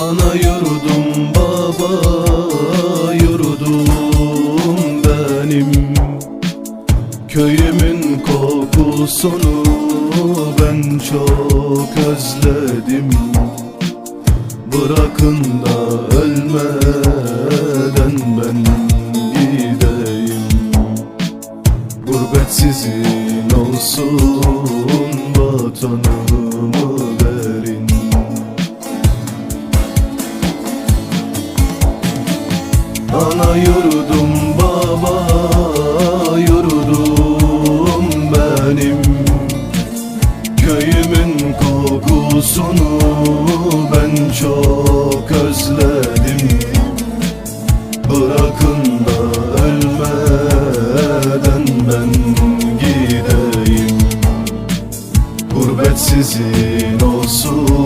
Ana yurdum baba yurdum benim. Köyümün kokusunu ben çok özledim. Bırakın da ölmeden ben gideyim. Gurbet sizin olsun vatanımı Ana yurdum baba yurdum benim. Köyümün kokusunu ben çok özledim. Bırakın da ölmeden ben gideyim. Gurbet sizin olsun.